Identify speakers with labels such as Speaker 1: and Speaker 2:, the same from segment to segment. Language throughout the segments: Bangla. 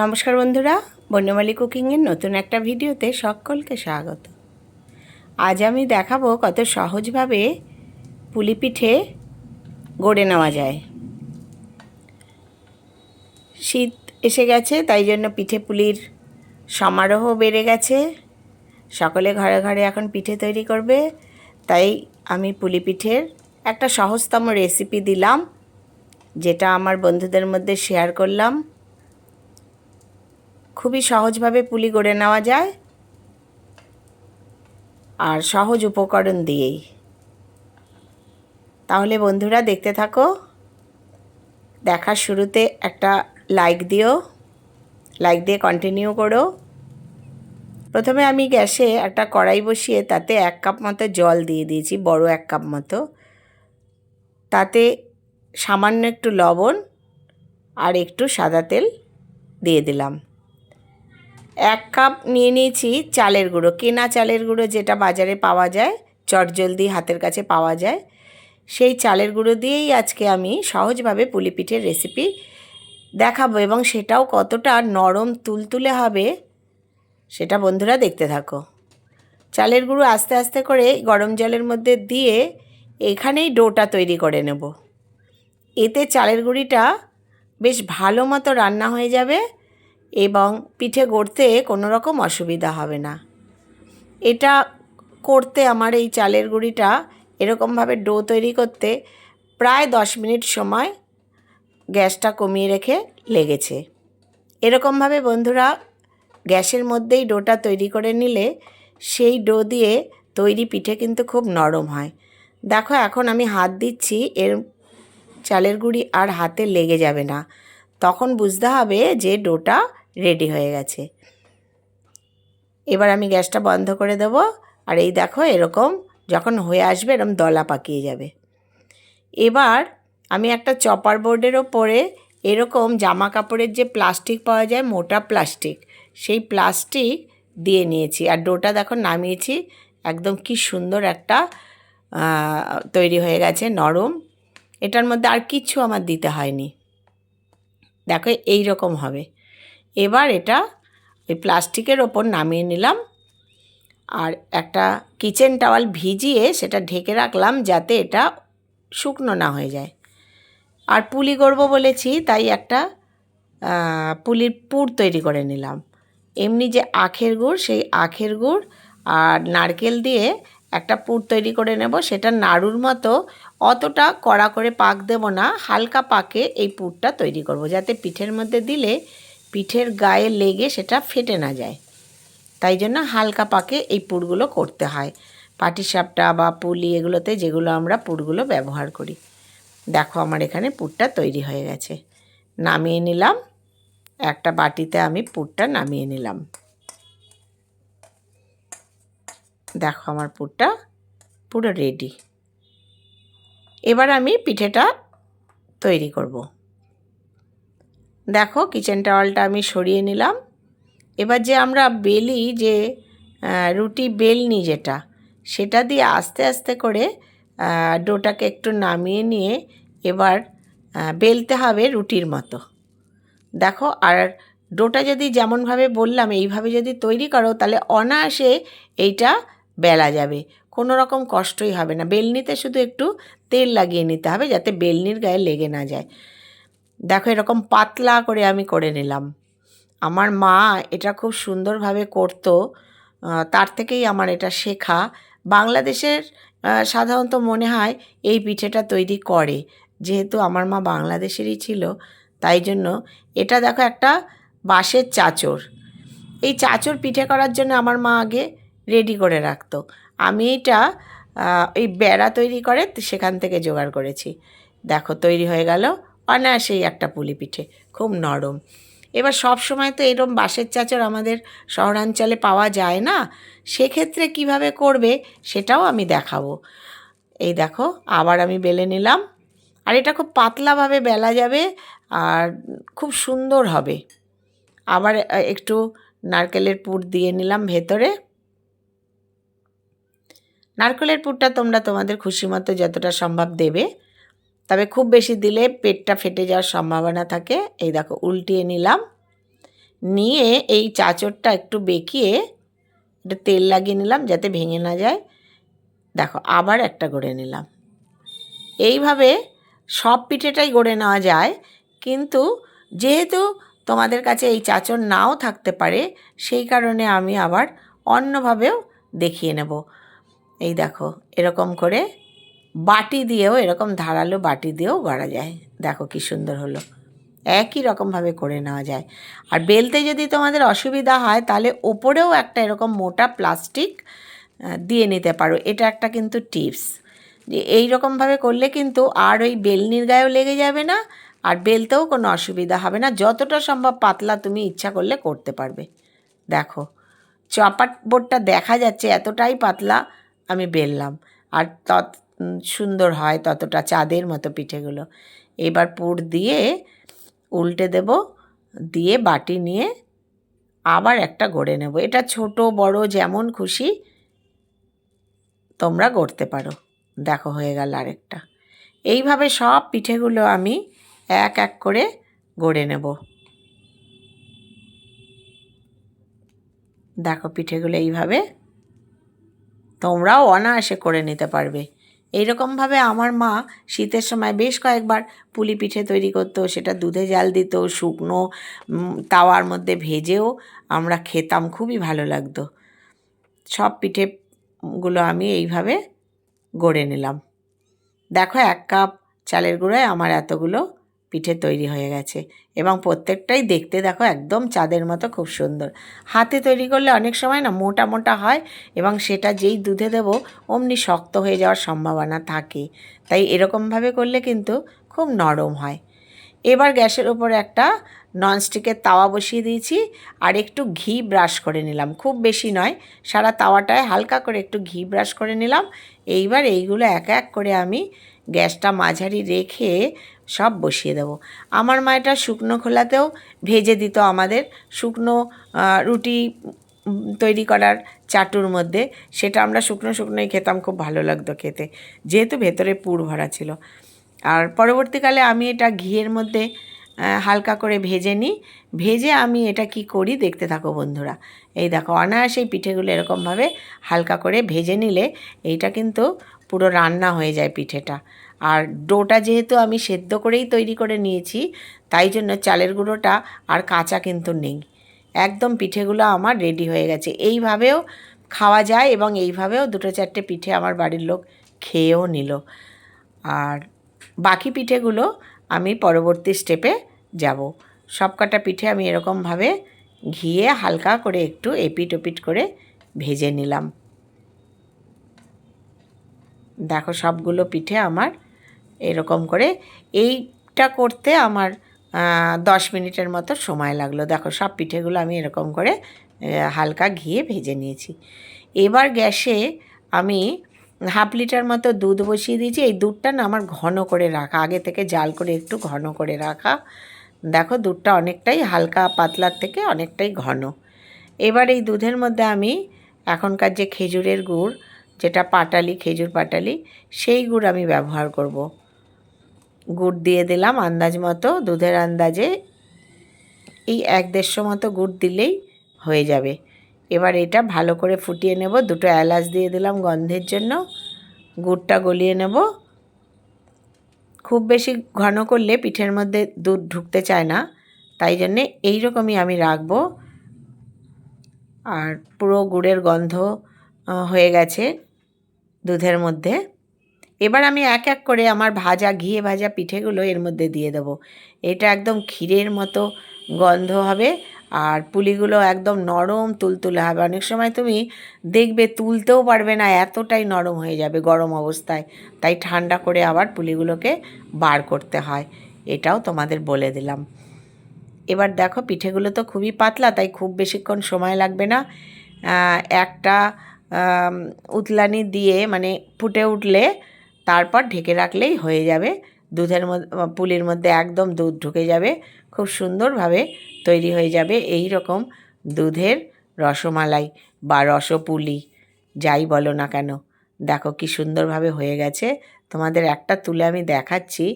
Speaker 1: নমস্কার বন্ধুরা, বন্যমালী কুকিংয়ের নতুন একটা ভিডিওতে সকলকে স্বাগত। আজ আমি দেখাবো কত সহজভাবে পুলি পিঠে গড়ে নেওয়া যায়। শীত এসে গেছে, তাই জন্য পিঠে পুলির সমারোহ বেড়ে গেছে। সকলে ঘরে ঘরে এখন পিঠে তৈরি করবে, তাই আমি পুলি পিঠের একটা সহজতম রেসিপি দিলাম, যেটা আমার বন্ধুদের মধ্যে শেয়ার করলাম। খুবই সহজভাবে পুলি গড়ে নেওয়া যায় আর সহজ উপকরণ দিয়েই। তাহলে বন্ধুরা দেখতে থাকো, দেখার শুরুতে একটা লাইক দিও লাইক দিয়ে কন্টিনিউ করো। প্রথমে আমি গ্যাসে একটা কড়াই বসিয়ে তাতে এক কাপ মতো জল দিয়ে দিয়েছি, বড় এক কাপ মতো। তাতে সামান্য একটু লবণ আর একটু সাদা তেল দিয়ে দিলাম। এক কাপ নিয়ে নিয়েছি চালের গুঁড়ো। কেনা চালের গুঁড়ো যেটা বাজারে পাওয়া যায়, চটজলদি হাতের কাছে পাওয়া যায়, সেই চালের গুঁড়ো দিয়েই আজকে আমি সহজভাবে পুলি পিঠের রেসিপি দেখাবো এবং সেটাও কতটা নরম তুলতুলে হবে সেটা বন্ধুরা দেখতে থাকো। চালের গুঁড়ো আস্তে আস্তে করে গরম জলের মধ্যে দিয়ে এখানেই ডোটা তৈরি করে নেব। এতে চালের গুঁড়িটা বেশ ভালো মতো রান্না হয়ে যাবে এবং পিঠে গড়তে কোনো রকম অসুবিধা হবে না। এটা করতে আমার এই চালের গুঁড়িটা এরকমভাবে ডো তৈরি করতে প্রায় দশ মিনিট সময় গ্যাসটা কমিয়ে রেখে লেগেছে। এরকমভাবে বন্ধুরা গ্যাসের মধ্যেই ডোটা তৈরি করে নিলে সেই ডো দিয়ে তৈরি পিঠে কিন্তু খুব নরম হয়। দেখো এখন আমি হাত দিচ্ছি, এর চালের গুঁড়ি আর হাতে লেগে যাবে না। তখন বুঝতে হবে যে ডোটা রেডি হয়ে গেছে। এবার আমি গ্যাসটা বন্ধ করে দেব আর এই দেখো এরকম যখন হয়ে আসবে এরকম দলা পাকিয়ে যাবে। এবার আমি একটা চপার বোর্ডের ওপরে এরকম জামা কাপড়ের যে প্লাস্টিক পাওয়া যায় মোটা প্লাস্টিক, সেই প্লাস্টিক দিয়ে নিয়েছি। আর ডোটা দেখো নামিয়েছি, একদম কি সুন্দর একটা তৈরি হয়ে গেছে, নরম। এটার মধ্যে আর কিচ্ছু আমার দিতে হয়নি। দেখো এই রকম হবে। এবার এটা ওই প্লাস্টিকের ওপর নামিয়ে নিলাম। আর একটা কিচেন টাওয়াল ভিজিয়ে সেটা ঢেকে রাখলাম যাতে এটা শুকনো না হয়ে যায়। আর পুলি করব বলেছি, তাই একটা পুলির পুর তৈরি করে নিলাম। এমনি যে আখের গুড়, সেই আখের গুড় আর নারকেল দিয়ে একটা পুর তৈরি করে নেব। সেটা নাড়ুর মতো অতটা কড়া করে পাক দেব না, হালকা পাকে এই পুরটা তৈরি করব। যাতে পিঠের মধ্যে দিলে পিঠের গায়ে লেগে সেটা ফেটে না যায়। তাই জন্য হালকা পাকে এই পুরগুলো করতে হয়। পাটিসাপটা বা পুলি এগুলোতে যেগুলো আমরা পুরগুলো ব্যবহার করি। দেখো আমার এখানে পুরটা তৈরি হয়ে গেছে। নামিয়ে নিলাম। একটা বাটিতে আমি পুরটা নামিয়ে নিলাম। দেখো আমার পুরটা পুরো রেডি এবার আমি পিঠেটা তৈরি করব। দেখো কিচেন টাওয়ালটা আমি সরিয়ে নিলাম। এবার যে আমরা বেলি যে রুটি বেলনি যেটা, সেটা দিয়ে আস্তে আস্তে করে ডোটাকে একটু নামিয়ে নিয়ে এবার বেলতে হবে রুটির মতো। দেখো আর ডোটা যদি যেমনভাবে বললাম, এইভাবে যদি তৈরি করো, তাহলে অনায়াসে এইটা বেলা যাবে। কোনো রকম কষ্টই হবে না। বেলনিতে শুধু একটু তেল লাগিয়ে নিতে হবে যাতে বেলনির গায়ে লেগে না যায়। দেখো এরকম পাতলা করে আমি করে নিলাম। আমার মা এটা খুব সুন্দরভাবে করতো তার থেকেই আমার এটা শেখা। বাংলাদেশের সাধারণত মনে হয় এই পিঠেটা তৈরি করে, যেহেতু আমার মা বাংলাদেশেরই ছিল, তাই জন্য এটা দেখো একটা বাঁশের চাচর। এই চাচর পিঠে করার জন্য আমার মা আগে রেডি করে রাখতো। আমি এটা এই বেড়া তৈরি করে সেখান থেকে জোগাড় করেছি। দেখো তৈরি হয়ে গেল অনায়াসেই একটা পুলি পিঠে খুব নরম। এবার সব সময় তো এরম বাঁশের চাচর আমাদের শহরাঞ্চলে পাওয়া যায় না, সেক্ষেত্রে কীভাবে করবে সেটাও আমি দেখাবো। এই দেখো, আবার আমি বেলে নিলাম। আর এটা খুব পাতলাভাবে বেলা যাবে আর খুব সুন্দর হবে। আবার একটু নারকেলের পুর দিয়ে নিলাম ভেতরে। নারকেলের পুরটা তোমরা তোমাদের খুশি মতো যতটা সম্ভব দেবে। তবে খুব বেশি দিলে পেটটা ফেটে যাওয়ার সম্ভাবনা থাকে। এই দেখো, উল্টিয়ে নিলাম। নিয়ে এই চাচরটা একটু বেঁকিয়ে একটু তেল লাগিয়ে নিলাম যাতে ভেঙে না যায়। দেখো, আবার একটা গড়ে নিলাম। এইভাবে সব পিঠেটাই গড়ে নেওয়া যায়, কিন্তু যেহেতু তোমাদের কাছে এই চাচর নাও থাকতে পারে, সেই কারণে আমি আবার অন্যভাবেও দেখিয়ে নেব। এই দেখো, এরকম করে বাটি দিয়েও, এরকম ধারালো বাটি দিয়েও গড়া যায়। দেখো কি সুন্দর হলো। একই রকমভাবে করে নেওয়া যায়। আর বেলতে যদি তোমাদের অসুবিধা হয়, তাহলে ওপরেও একটা এরকম মোটা প্লাস্টিক দিয়ে নিতে পারো। এটা একটা কিন্তু টিপস। যে এই রকমভাবে করলে কিন্তু আর ওই বেলনির গায়েও লেগে যাবে না, আর বেলতেও কোনো অসুবিধা হবে না। যতটা সম্ভব পাতলা তুমি ইচ্ছা করলে করতে পারবে। দেখো, চপাট বোর্ডটা দেখা যাচ্ছে এতটাই পাতলা, আমি বেললাম। আর তত সুন্দর হয় ততটা চাঁদের মতো পিঠেগুলো। এবার পুর দিয়ে উল্টে দেব, দিয়ে বাটি নিয়ে আবার একটা গড়ে নেব। এটা ছোট, বড়, যেমন খুশি তোমরা গড়তে পারো। দেখো, হয়ে গেল আরেকটা। এইভাবে সব পিঠেগুলো আমি এক এক করে গড়ে নেব। দেখো, পিঠেগুলো এইভাবে তোমরাও অনায়াসে করে নিতে পারবে। এইরকমভাবে আমার মা শীতের সময় বেশ কয়েকবার পুলি পিঠে তৈরি করতো, সেটা দুধে জাল দিত, শুকনো তাওয়ার মধ্যে ভেজেও আমরা খেতাম, খুবই ভালো লাগতো। সব পিঠেগুলো আমি এইভাবে গড়ে নিলাম। দেখো এক কাপ চালের গুঁড়োয় আমার এতগুলো পিঠে তৈরি হয়ে গেছে। এবং প্রত্যেকটাই দেখতে দেখো একদম চাঁদের মতো খুব সুন্দর। হাতে তৈরি করলে অনেক সময় না মোটা মোটা হয় এবং সেটা যেই দুধে দেবো অমনি শক্ত হয়ে যাওয়ার সম্ভাবনা থাকে। তাই এরকমভাবে করলে কিন্তু খুব নরম হয়। এবার গ্যাসের ওপর একটা ননস্টিকের তাওয়া বসিয়ে দিয়েছি আর একটু ঘি ব্রাশ করে নিলাম। খুব বেশি নয়, সারা তাওয়াটায় হালকা করে একটু ঘি ব্রাশ করে নিলাম। এইবার এইগুলো এক এক করে আমি গ্যাসটা মাঝারি রেখে সব বসিয়ে দেবো। আমার মা এটা শুকনো খোলাতেও ভেজে দিত আমাদের। শুকনো রুটি তৈরি করার চাটুর মধ্যে, সেটা আমরা শুকনো শুকনোই খেতাম, খুব ভালো লাগতো খেতে। যেহেতু ভেতরে পুর ভরা ছিল। আর পরবর্তীকালে আমি এটা ঘিয়ের মধ্যে হালকা করে ভেজে নিই। ভেজে আমি এটা কি করি দেখতে থাকো বন্ধুরা। এই দেখো, অনায়াসেই পিঠেগুলো এরকমভাবে হালকা করে ভেজে নিলে এইটা কিন্তু পুরো রান্না হয়ে যায় পিঠেটা। আর ডোটা যেহেতু আমি সেদ্ধ করেই তৈরি করে নিয়েছি, তাই জন্য চালের গুঁড়োটা আর কাঁচা কিন্তু নেই। একদম পিঠেগুলো আমার রেডি হয়ে গেছে। এইভাবেও খাওয়া যায় এবং এইভাবেও দুটো চারটে পিঠে আমার বাড়ির লোক খেয়েও নিল। আর বাকি পিঠেগুলো আমি পরবর্তী স্টেপে যাব। সব কটা পিঠে আমি এরকমভাবে ঘিয়ে হালকা করে একটু এপিট ওপিট করে ভেজে নিলাম। দেখো সবগুলো পিঠে আমার এরকম করে, এইটা করতে আমার দশ মিনিটের মতো সময় লাগল। দেখো সব পিঠেগুলো আমি এরকম করে হালকা ঘিয়ে ভেজে নিয়েছি। এবার গ্যাসে আমি হাফ লিটার মতো দুধ বসিয়ে দিয়েছি। এই দুধটা না আমার ঘন করে রাখা। আগে থেকে জাল করে একটু ঘন করে রাখা। দেখো দুধটা অনেকটাই হালকা পাতলার থেকে অনেকটাই ঘন। এবার এই দুধের মধ্যে আমি এখনকার যে খেজুরের গুড়, যেটা পাটালি, খেজুর পাটালি, সেই গুড় আমি ব্যবহার করব। গুড় দিয়ে দিলাম আন্দাজ মতো, দুধের আন্দাজে এই এক দেড়শো মতো গুড় দিলেই হয়ে যাবে। এবার এটা ভালো করে ফুটিয়ে নেব। দুটো এলাচ দিয়ে দিলাম গন্ধের জন্য। গুড়টা গলিয়ে নেব। খুব বেশি ঘন করলে পিঠের মধ্যে দুধ ঢুকতে চায় না। তাই জন্যে এইরকমই আমি রাখব। আর পুরো গুড়ের গন্ধ হয়ে গেছে দুধের মধ্যে। এবার আমি এক এক করে আমার ভাজা, ঘিয়ে ভাজা পিঠেগুলো এর মধ্যে দিয়ে দেবো। এটা একদম ক্ষীরের মতো গন্ধ হবে। আর পুলিগুলো একদম নরম তুলতুলে হবে। অনেক সময় তুমি দেখবে তুলতেও পারবে না, এতটাই নরম হয়ে যাবে গরম অবস্থায়। তাই ঠান্ডা করে আবার পুলিগুলোকে বার করতে হয়। এটাও তোমাদের বলে দিলাম। এবার দেখো, পিঠেগুলো তো খুবই পাতলা, তাই খুব বেশিক্ষণ সময় লাগবে না। একটা উতলানি দিয়ে মানে ফুটে উঠলে তারপর ঢেকে রাখলেই হয়ে যাবে। দুধের মধ্যে, পুলির মধ্যে একদম দুধ ঢুকে যাবে। খুব সুন্দরভাবে তৈরি হয়ে যাবে এই রকম দুধের রসমালাই বা রসপুলি, যাই বলো না কেন। দেখো কি সুন্দরভাবে হয়ে গেছে। তোমাদের একটা তুলে আমি দেখাচ্ছি।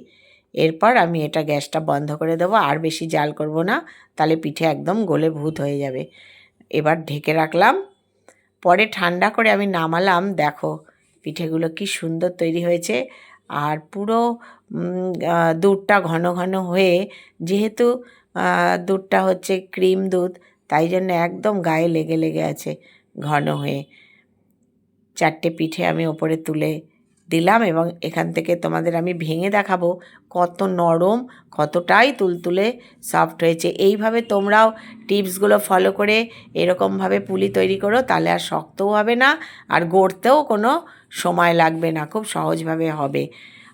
Speaker 1: এরপর আমি এটা গ্যাসটা বন্ধ করে দেবো, আর বেশি জাল করব না, তাহলে পিঠে একদম গলে ভূত হয়ে যাবে। এবার ঢেকে রাখলাম। পরে ঠান্ডা করে আমি নামালাম, দেখো পিঠেগুলো কি সুন্দর তৈরি হয়েছে। আর পুরো দুধটা ঘন ঘন হয়ে, যেহেতু দুধটা হচ্ছে ক্রিম দুধ, তাই জন্য একদম গায়ে লেগে লেগে আছে ঘন হয়ে। চারটে পিঠে আমি ওপরে তুলে দিলাম এবং এখান থেকে তোমাদের আমি ভেঙে দেখাবো কত নরম, কতটাই তুলতুলে সফট হয়েছে। এইভাবে তোমরাও টিপসগুলো ফলো করে এরকমভাবে পুলি তৈরি করো, তাহলে আর শক্তও হবে না আর গড়তেও কোনো সময় লাগবে না, খুব সহজভাবে হবে।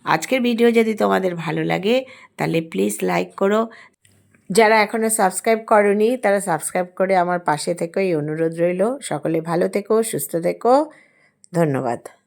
Speaker 1: আজকের ভিডিও যদি তোমাদের ভালো লাগে, তাহলে প্লিজ লাইক করো। যারা এখনও সাবস্ক্রাইব করনি, তারা সাবস্ক্রাইব করে আমার পাশে থেকো এই অনুরোধ রইল। সকলে ভালো থেকো, সুস্থ থেকো। ধন্যবাদ।